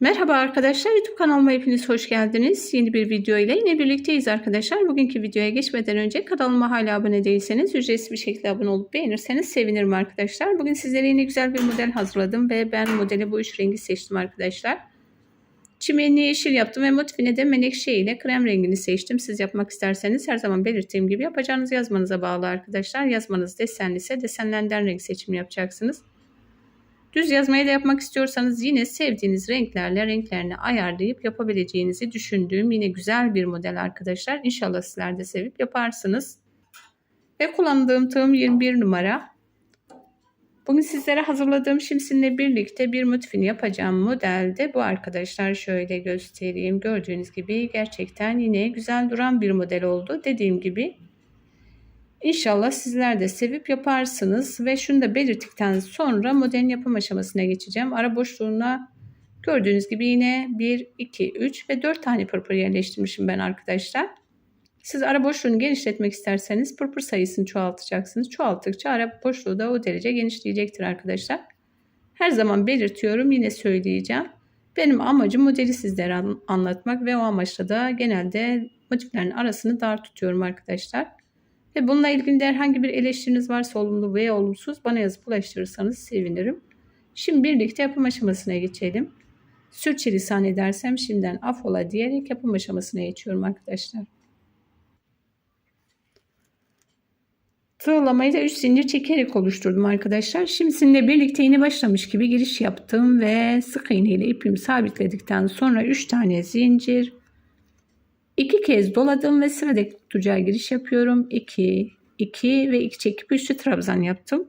Merhaba arkadaşlar YouTube kanalıma hepiniz hoş geldiniz. Yeni bir video ile yine birlikteyiz arkadaşlar. Bugünkü videoya geçmeden önce kanalıma hala abone değilseniz ücretsiz bir şekilde abone olup beğenirseniz sevinirim arkadaşlar. Bugün sizlere yine güzel bir model hazırladım ve ben modeli bu üç rengi seçtim arkadaşlar. Çimenli yeşil yaptım ve motifine de menekşe ile krem rengini seçtim. Siz yapmak isterseniz her zaman belirttiğim gibi yapacağınız yazmanıza bağlı arkadaşlar. Yazmanız desenli ise desenlerden renk seçimi yapacaksınız. Düz yazmayı da yapmak istiyorsanız yine sevdiğiniz renklerle renklerini ayarlayıp yapabileceğinizi düşündüğüm yine güzel bir model arkadaşlar. İnşallah sizler de sevip yaparsınız. Ve kullandığım tığım 21 numara. Bugün sizlere hazırladığım şimsinle birlikte bir motifini yapacağım modelde bu arkadaşlar. Şöyle göstereyim. Gördüğünüz gibi gerçekten yine güzel duran bir model oldu. Dediğim gibi İnşallah sizler de sevip yaparsınız ve şunu da belirttikten sonra modelin yapım aşamasına geçeceğim. Ara boşluğuna gördüğünüz gibi yine 1, 2, 3 ve 4 tane pırpır yerleştirmişim ben arkadaşlar. Siz ara boşluğunu genişletmek isterseniz pırpır sayısını çoğaltacaksınız. Çoğalttıkça ara boşluğu da o derece genişleyecektir arkadaşlar. Her zaman belirtiyorum yine söyleyeceğim. Benim amacım modeli sizlere anlatmak ve o amaçla da genelde motiflerin arasını dar tutuyorum arkadaşlar. Ve bununla ilgili herhangi bir eleştiriniz varsa olumlu veya olumsuz bana yazıp ulaştırırsanız sevinirim. Şimdi birlikte yapım aşamasına geçelim. Sürçülisan edersem şimdiden afola diyerek yapım aşamasına geçiyorum arkadaşlar. Tığlamayı da 3 zincir çekerek oluşturdum arkadaşlar. Şimdi sizinle birlikte yeni başlamış gibi giriş yaptım ve sık iğne ile ipimi sabitledikten sonra 3 tane zincir İki kez doladım ve sıradaki tucağa giriş yapıyorum. 2, 2 ve 2 çekip üçlü trabzan yaptım.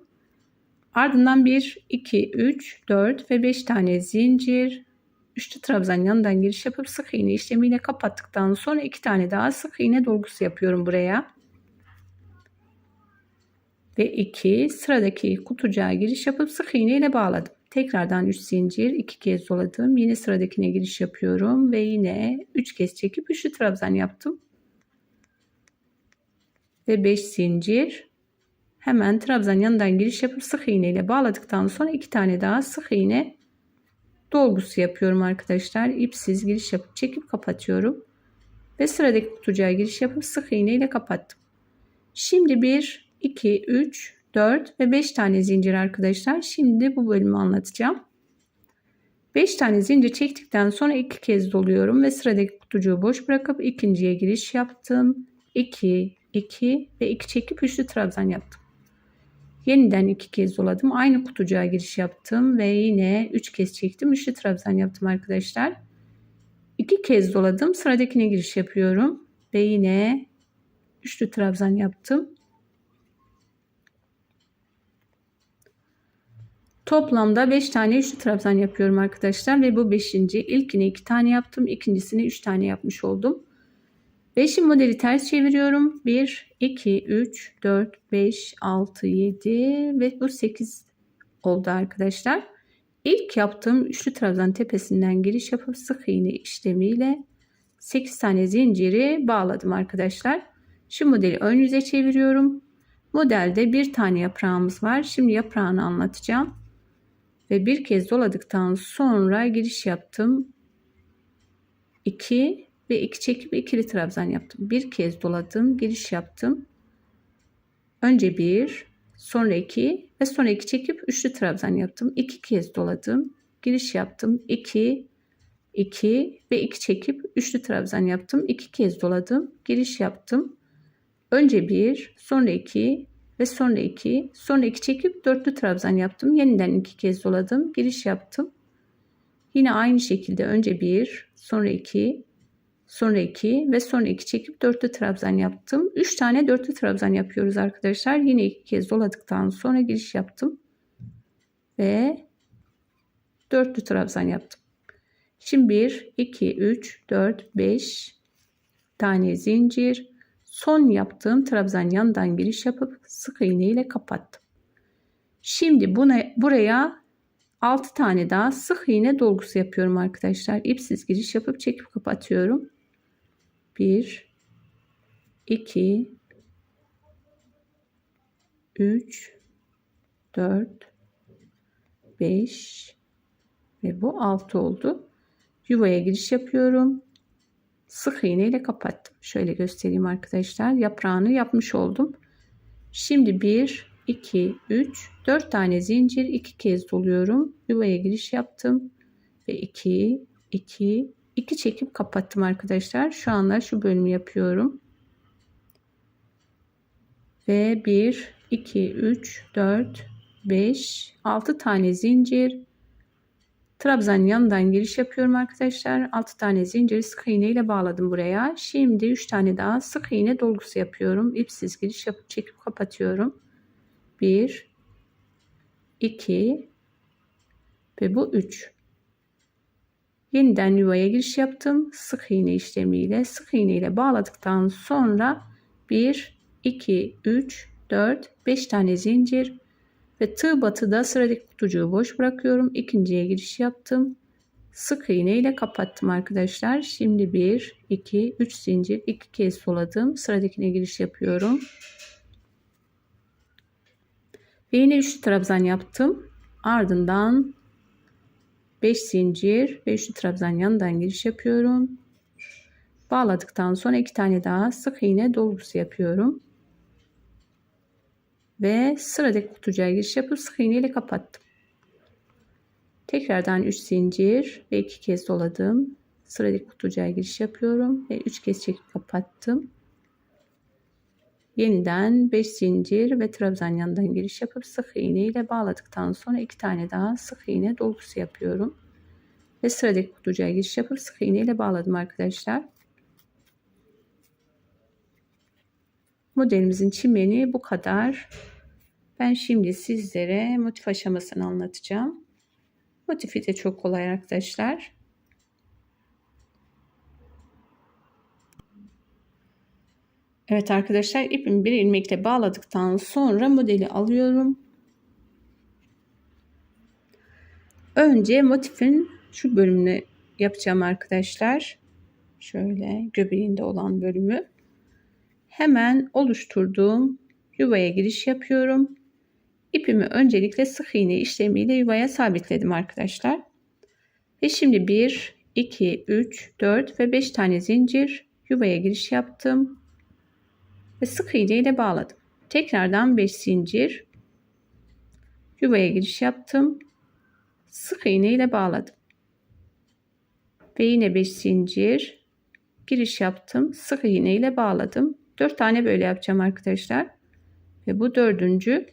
Ardından 1, 2, 3, 4 ve 5 tane zincir. Üçlü trabzan yanından giriş yapıp sık iğne işlemiyle kapattıktan sonra 2 tane daha sık iğne dolgusu yapıyorum buraya. Ve 2 sıradaki kutucuğa giriş yapıp sık iğne ile bağladım. Tekrardan 3 zincir 2 kez doladım. Yine sıradakine giriş yapıyorum ve yine 3 kez çekip üçlü trabzan yaptım. Ve 5 zincir hemen trabzan yanından giriş yapıp sık iğne ile bağladıktan sonra 2 tane daha sık iğne dolgusu yapıyorum arkadaşlar. İpsiz giriş yapıp çekip kapatıyorum. Ve sıradaki kutucuğa giriş yapıp sık iğne ile kapattım. Şimdi 1 2 3 4 ve 5 tane zincir arkadaşlar. Şimdi bu bölümü anlatacağım. 5 tane zincir çektikten sonra 2 kez doluyorum ve sıradaki kutucuğu boş bırakıp ikinciye giriş yaptım. 2, 2 ve 2 çekip üçlü trabzan yaptım. Yeniden 2 kez doladım. Aynı kutucuğa giriş yaptım ve yine 3 kez çektim. Üçlü trabzan yaptım arkadaşlar. 2 kez doladım. Sıradakine giriş yapıyorum ve yine üçlü trabzan yaptım. Toplamda 5 tane üçlü trabzan yapıyorum arkadaşlar ve bu 5. ilkini 2 tane yaptım. ikincisini 3 tane yapmış oldum. 5'in modeli ters çeviriyorum. 1, 2, 3, 4, 5, 6, 7 ve bu 8 oldu arkadaşlar. İlk yaptığım üçlü trabzan tepesinden giriş yapıp sık iğne işlemiyle 8 tane zinciri bağladım arkadaşlar. Şu modeli ön yüze çeviriyorum. Modelde bir tane yaprağımız var. Şimdi yaprağını anlatacağım ve bir kez doladıktan sonra giriş yaptım. 2 ve 2 çekip ikili trabzan yaptım. Bir kez doladım, giriş yaptım. Önce 1, sonra 2 ve sonra 2 çekip üçlü trabzan yaptım. 2 kez doladım, giriş yaptım. 2 2 ve 2 çekip üçlü trabzan yaptım. 2 kez doladım, giriş yaptım. Önce 1, sonra 2, ve sonra 2 sonra 2 çekip dörtlü trabzan yaptım. Yeniden iki kez doladım giriş yaptım. Yine aynı şekilde önce 1 sonra 2 sonra 2 ve sonra 2 çekip dörtlü trabzan yaptım. 3 tane dörtlü trabzan yapıyoruz arkadaşlar. Yine iki kez doladıktan sonra giriş yaptım. Ve dörtlü trabzan yaptım. Şimdi 1 2 3 4 5 tane zincir Son yaptığım trabzan yandan giriş yapıp sık iğne ile kapattım. Şimdi buna, buraya 6 tane daha sık iğne dolgusu yapıyorum arkadaşlar. İpsiz giriş yapıp çekip kapatıyorum. 1 2 3 4 5 ve bu 6 oldu. yuvaya giriş yapıyorum. Sık iğne ile kapattım. Şöyle göstereyim arkadaşlar. Yaprağını yapmış oldum. Şimdi 1, 2, 3, 4 tane zincir 2 kez doluyorum. Yuvaya giriş yaptım. Ve 2, 2, 2 çekip kapattım arkadaşlar. Şu anda şu bölümü yapıyorum. Ve 1, 2, 3, 4, 5, 6 tane zincir. Trabzan yanından giriş yapıyorum arkadaşlar. 6 tane zincir sık iğne ile bağladım buraya. Şimdi 3 tane daha sık iğne dolgusu yapıyorum. İpsiz giriş yapıp çekip kapatıyorum. 1 2 ve bu 3. Yeniden yuvaya giriş yaptım. Sık iğne işlemiyle sık iğne ile bağladıktan sonra 1 2 3 4 5 tane zincir ve tığ batıda sıradaki kutucuğu boş bırakıyorum. İkinciye giriş yaptım. Sık iğne ile kapattım arkadaşlar. Şimdi 1, 2, 3 zincir 2 kez doladım. Sıradakine giriş yapıyorum. Ve yine üçlü trabzan yaptım. Ardından 5 zincir ve üçlü trabzan yanından giriş yapıyorum. Bağladıktan sonra iki tane daha sık iğne dolgusu yapıyorum ve sıradaki kutucuğa giriş yapıp sık iğne ile kapattım. Tekrardan 3 zincir ve 2 kez doladım. Sıradaki kutucuğa giriş yapıyorum ve 3 kez çekip kapattım. Yeniden 5 zincir ve trabzan yanından giriş yapıp sık iğne ile bağladıktan sonra 2 tane daha sık iğne dolgusu yapıyorum. Ve sıradaki kutucuğa giriş yapıp sık iğne ile bağladım arkadaşlar. Modelimizin çimeni bu kadar. Ben şimdi sizlere motif aşamasını anlatacağım. Motifi de çok kolay arkadaşlar. Evet arkadaşlar ipimi bir ilmekle bağladıktan sonra modeli alıyorum. Önce motifin şu bölümünü yapacağım arkadaşlar. Şöyle göbeğinde olan bölümü. Hemen oluşturduğum yuvaya giriş yapıyorum. İpimi öncelikle sık iğne işlemiyle yuvaya sabitledim arkadaşlar. Ve şimdi 1, 2, 3, 4 ve 5 tane zincir yuvaya giriş yaptım. Ve sık iğne ile bağladım. Tekrardan 5 zincir yuvaya giriş yaptım. Sık iğne ile bağladım. Ve yine 5 zincir giriş yaptım. Sık iğne ile bağladım. 4 tane böyle yapacağım arkadaşlar. Ve bu dördüncü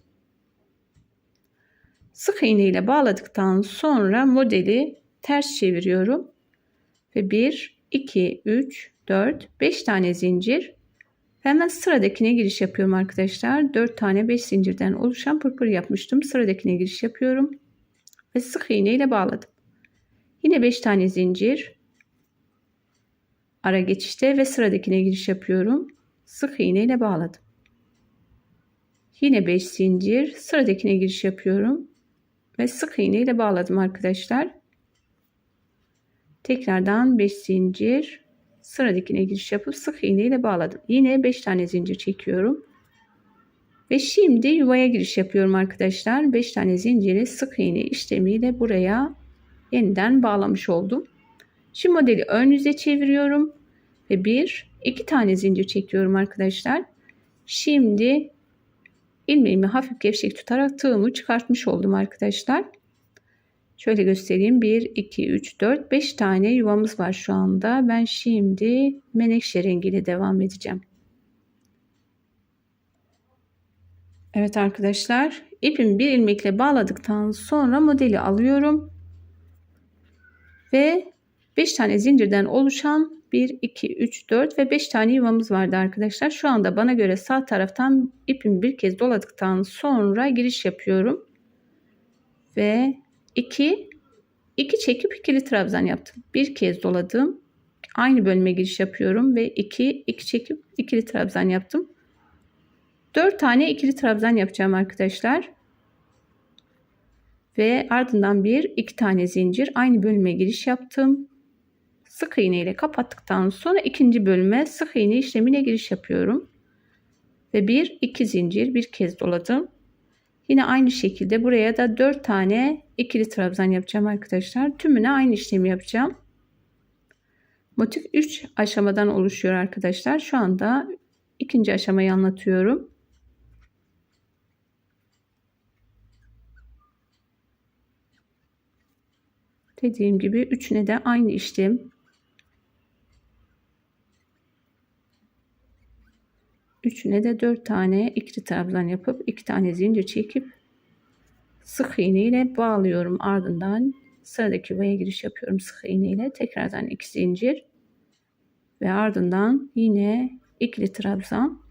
Sık iğne ile bağladıktan sonra modeli ters çeviriyorum. Ve 1, 2, 3, 4, 5 tane zincir. Hemen sıradakine giriş yapıyorum arkadaşlar. 4 tane 5 zincirden oluşan pırpır yapmıştım. Sıradakine giriş yapıyorum. Ve sık iğne ile bağladım. Yine 5 tane zincir. Ara geçişte ve sıradakine giriş yapıyorum. Sık iğne ile bağladım. Yine 5 zincir. Sıradakine giriş yapıyorum ve sık iğne ile bağladım arkadaşlar. Tekrardan 5 zincir sıradakine giriş yapıp sık iğne ile bağladım. Yine 5 tane zincir çekiyorum. Ve şimdi yuvaya giriş yapıyorum arkadaşlar. 5 tane zinciri sık iğne işlemiyle buraya yeniden bağlamış oldum. Şimdi modeli ön yüze çeviriyorum ve bir iki tane zincir çekiyorum arkadaşlar. Şimdi ilmeğimi hafif gevşek tutarak tığımı çıkartmış oldum arkadaşlar. Şöyle göstereyim. 1, 2, 3, 4, 5 tane yuvamız var şu anda. Ben şimdi menekşe rengiyle devam edeceğim. Evet arkadaşlar ipimi bir ilmekle bağladıktan sonra modeli alıyorum. Ve 5 tane zincirden oluşan 1, 2, 3, 4 ve 5 tane yuvamız vardı arkadaşlar. Şu anda bana göre sağ taraftan ipimi bir kez doladıktan sonra giriş yapıyorum. Ve 2, 2 çekip ikili trabzan yaptım. Bir kez doladım. Aynı bölüme giriş yapıyorum ve 2, 2 çekip ikili trabzan yaptım. 4 tane ikili trabzan yapacağım arkadaşlar. Ve ardından bir iki tane zincir aynı bölüme giriş yaptım sık iğne ile kapattıktan sonra ikinci bölüme sık iğne işlemine giriş yapıyorum. Ve bir iki zincir bir kez doladım. Yine aynı şekilde buraya da 4 tane ikili trabzan yapacağım arkadaşlar. Tümüne aynı işlemi yapacağım. Motif 3 aşamadan oluşuyor arkadaşlar. Şu anda ikinci aşamayı anlatıyorum. Dediğim gibi üçüne de aynı işlem. Üçüne de dört tane ikili trabzan yapıp iki tane zincir çekip sık iğne ile bağlıyorum. Ardından sıradaki yuvaya giriş yapıyorum sık iğne ile. Tekrardan iki zincir ve ardından yine ikili trabzan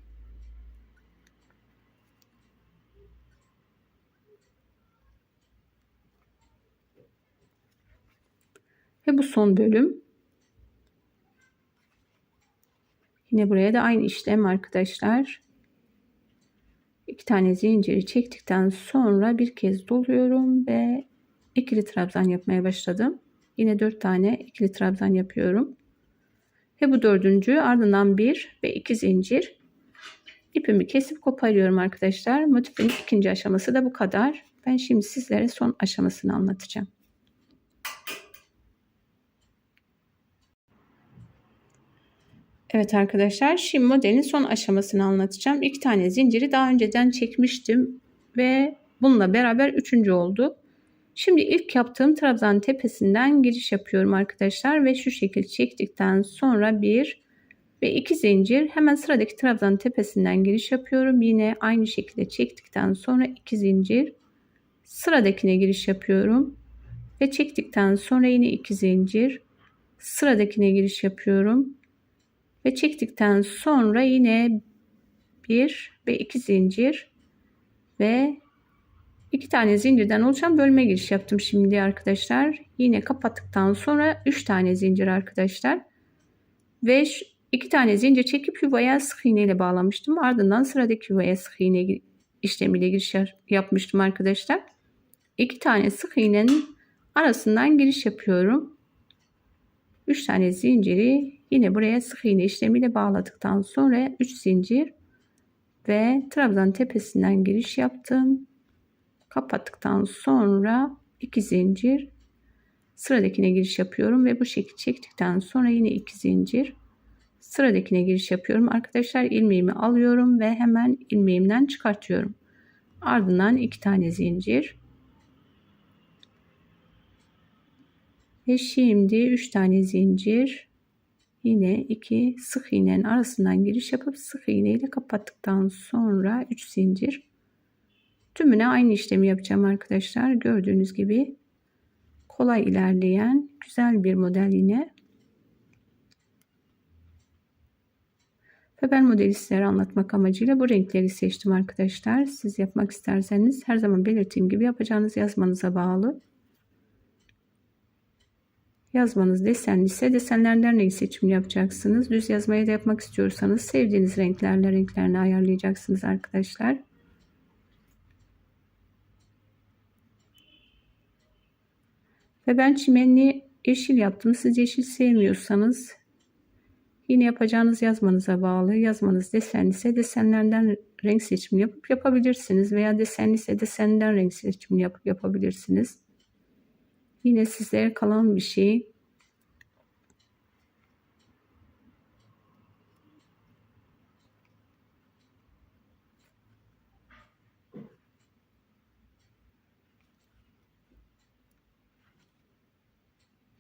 ve bu son bölüm yine buraya da aynı işlem arkadaşlar iki tane zinciri çektikten sonra bir kez doluyorum ve ikili trabzan yapmaya başladım yine dört tane ikili trabzan yapıyorum ve bu dördüncü ardından bir ve iki zincir ipimi kesip koparıyorum arkadaşlar. Motifin ikinci aşaması da bu kadar. Ben şimdi sizlere son aşamasını anlatacağım. Evet arkadaşlar şimdi modelin son aşamasını anlatacağım. İki tane zinciri daha önceden çekmiştim ve bununla beraber üçüncü oldu. Şimdi ilk yaptığım trabzan tepesinden giriş yapıyorum arkadaşlar ve şu şekilde çektikten sonra bir ve iki zincir hemen sıradaki trabzan tepesinden giriş yapıyorum. Yine aynı şekilde çektikten sonra iki zincir sıradakine giriş yapıyorum ve çektikten sonra yine iki zincir sıradakine giriş yapıyorum ve çektikten sonra yine bir ve iki zincir ve iki tane zincirden oluşan bölme giriş yaptım şimdi arkadaşlar. Yine kapattıktan sonra üç tane zincir arkadaşlar. Ve iki tane zincir çekip yuvaya sık iğne ile bağlamıştım. Ardından sıradaki yuvaya sık iğne işlemiyle giriş yapmıştım arkadaşlar. İki tane sık iğnenin arasından giriş yapıyorum. Üç tane zinciri yine buraya sık iğne işlemiyle bağladıktan sonra üç zincir ve trabzan tepesinden giriş yaptım. Kapattıktan sonra iki zincir. Sıradakine giriş yapıyorum ve bu şekilde çektikten sonra yine iki zincir. Sıradakine giriş yapıyorum. Arkadaşlar ilmeğimi alıyorum ve hemen ilmeğimden çıkartıyorum. Ardından iki tane zincir. Ve şimdi üç tane zincir yine iki sık iğnenin arasından giriş yapıp sık iğne ile kapattıktan sonra 3 zincir Tümüne aynı işlemi yapacağım arkadaşlar. Gördüğünüz gibi kolay ilerleyen güzel bir model yine. Ve ben modeli sizlere anlatmak amacıyla bu renkleri seçtim arkadaşlar. Siz yapmak isterseniz her zaman belirttiğim gibi yapacağınız yazmanıza bağlı. Yazmanız desenli ise desenlerden renk seçimini yapacaksınız. Düz yazmayı da yapmak istiyorsanız sevdiğiniz renklerle renklerini ayarlayacaksınız arkadaşlar. Ve ben çimenli yeşil yaptım. Siz yeşil sevmiyorsanız yine yapacağınız yazmanıza bağlı. Yazmanız desenli ise desenlerden renk seçimi yapıp yapabilirsiniz. Veya desenli ise desenden renk seçimi yapıp yapabilirsiniz. Yine sizlere kalan bir şey.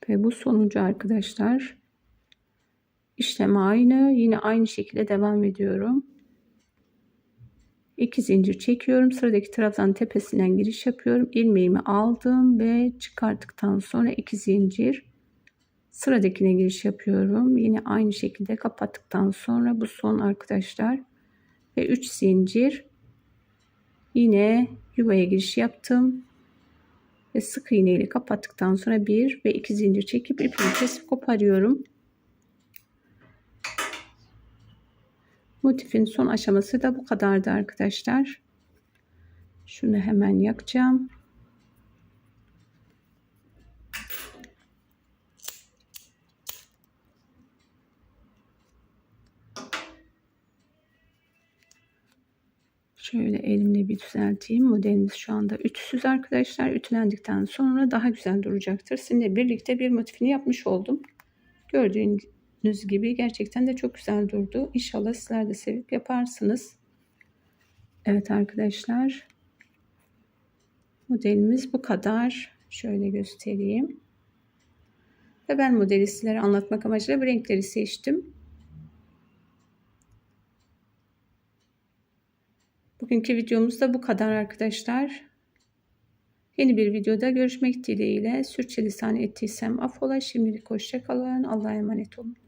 Ve bu sonuncu arkadaşlar. İşlem aynı. Yine aynı şekilde devam ediyorum. 2 zincir çekiyorum. Sıradaki trabzan tepesinden giriş yapıyorum. ilmeğimi aldım ve çıkarttıktan sonra 2 zincir sıradakine giriş yapıyorum. Yine aynı şekilde kapattıktan sonra bu son arkadaşlar ve 3 zincir yine yuvaya giriş yaptım ve sık iğne ile kapattıktan sonra bir ve iki zincir çekip ipimi kesip koparıyorum. Motifin son aşaması da bu kadardı arkadaşlar. Şunu hemen yakacağım. Şöyle elimle bir düzelteyim. Modelimiz şu anda ütüsüz arkadaşlar. Ütülendikten sonra daha güzel duracaktır. Sizinle birlikte bir motifini yapmış oldum. Gördüğünüz gördüğünüz gibi gerçekten de çok güzel durdu. İnşallah sizler de sevip yaparsınız. Evet arkadaşlar. Modelimiz bu kadar. Şöyle göstereyim. Ve ben modeli sizlere anlatmak amacıyla bu renkleri seçtim. Bugünkü videomuz da bu kadar arkadaşlar. Yeni bir videoda görüşmek dileğiyle. Sürçülisan ettiysem affola. Şimdilik hoşçakalın. Allah'a emanet olun.